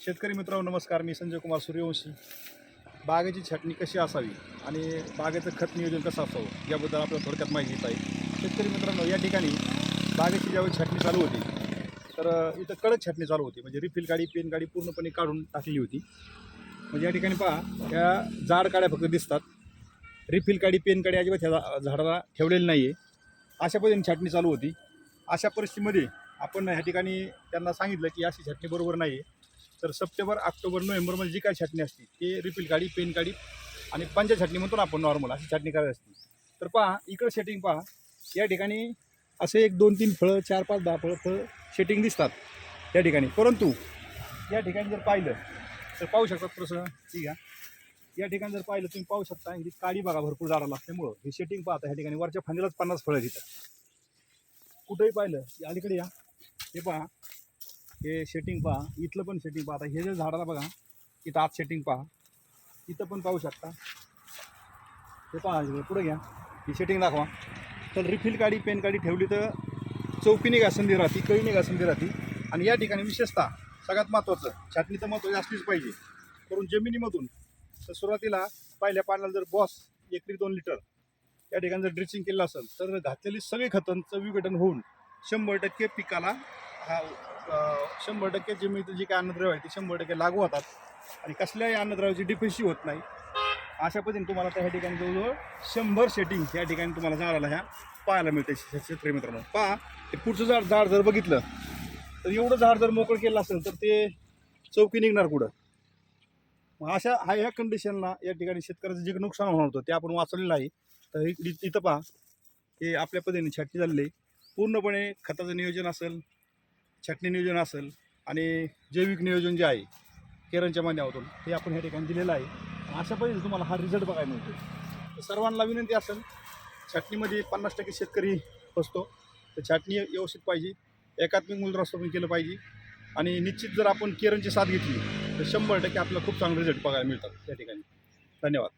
शेतकरी मित्रांनो नमस्कार. मी संजय कुमार सूर्यवंशी. बागेची छाटणी कशी असावी आणि बागेचं खत नियोजन कसं असावं याबद्दल आपल्याला थोडक्यात माहिती येत आहे. शेतकरी मित्रांनो या ठिकाणी बागेची ज्यावेळी छाटणी चालू होती तर इथं कडक छाटणी चालू होती. म्हणजे रिफिल गाडी पेन गाडी पूर्णपणे काढून टाकली होती. म्हणजे या ठिकाणी पहा या जाड काड्या फक्त दिसतात. रिफिल काडी पेन काडी अजिबात ह्या झा- झाडाला ठेवलेली नाही आहे अशा पद्धतीने छाटणी चालू होती. अशा परिस्थितीमध्ये आपण ह्या ठिकाणी त्यांना सांगितलं की अशी छाटणी बरोबर नाही आहे तर सप्टेंबर ऑक्टोबर नोव्हेंबरमध्ये जी काय छाटणी असते ते रिफिल गाडी पेन गाडी आणि पंजा छाटणी म्हणतो ना आपण नॉर्मल अशी छाटणी करायची असते. तर पहा इकडं सेटिंग पहा. या ठिकाणी असे एक दोन तीन फळं चार पाच दहा फळं फळं सेटिंग दिसतात या ठिकाणी. परंतु या ठिकाणी जर पाहिलं तर पाहू शकतात प्रश्न ठीक आहे. या ठिकाणी जर पाहिलं तुम्ही पाहू शकता ही काळी बघा भरपूर झाडाला असल्यामुळं. हे सेटिंग पाहता ह्या ठिकाणी. वरच्या फांदीलाच पन्नास फळं तिथं कुठंही पाहिलं अलीकडे या. हे पहा. हे सेटिंग पहा. इथलं पण सेटिंग पहा. आता हे जर झाडाला बघा. इथं आत सेटिंग पहा. इथं पण पाहू शकता. हे पहा पुढे घ्या. ही सेटिंग दाखवा. तर रिफिल काडी पेन काडी ठेवली तर चौकीने घासंदी राहते कळीने संधी राहते? आणि या ठिकाणी विशेषतः सगळ्यात महत्त्वाचं छाटणी तर महत्त्वाची असलीच पाहिजे. करून जमिनीमधून तर सुरुवातीला पहिल्या पाण्याला जर बॉस एकरी दोन लिटर या ठिकाणी जर ड्रेसिंग केलं असेल तर घातलेली सगळी खतांचं विघटन होऊन शंभर टक्के पिकाला हा शंभर टक्के जमिनीत जे काय अन्नद्रव्य आहे ते शंभर टक्के लागू होतात. आणि कसल्याही अन्नद्रव्याची डिफिशी होत नाही. अशा पद्धतीने तुम्हाला त्या ठिकाणी जवळजवळ शंभर सेटिंग या ठिकाणी तुम्हाला झाडाला ह्या पाहायला मिळते शेतकरी मित्रांनो. पहा ते पुढचं झाड झाड जर बघितलं तर एवढं झाड जर मोकळं केलं असेल तर ते चौकी निघणार कुठं? मग अशा हा ह्या कंडिशनला या ठिकाणी शेतकऱ्याचं जे नुकसान होणार होतं ते आपण वाचवलेलं आहे. तर इथं पहा हे आपल्या पद्धतीने छाटणी झालेली आहे. पूर्णपणे खताचं नियोजन असेल छाटणी नियोजन असेल आणि जैविक नियोजन जे आहे केरनच्या माध्यमातून ते आपण ह्या ठिकाणी दिलेलं आहे. अशा पद्धतीने तुम्हाला हा रिझल्ट बघायला मिळतो तर सर्वांना विनंती असेल छाटणीमध्ये पन्नास टक्के शेतकरी फसतो तर छाटणी व्यवस्थित पाहिजे. एकात्मिक मूलद्रव्य केलं पाहिजे. आणि निश्चित जर आपण केरनची साथ घेतली तर शंभर टक्के आपल्याला खूप चांगले रिझल्ट बघायला मिळतात त्या ठिकाणी. धन्यवाद.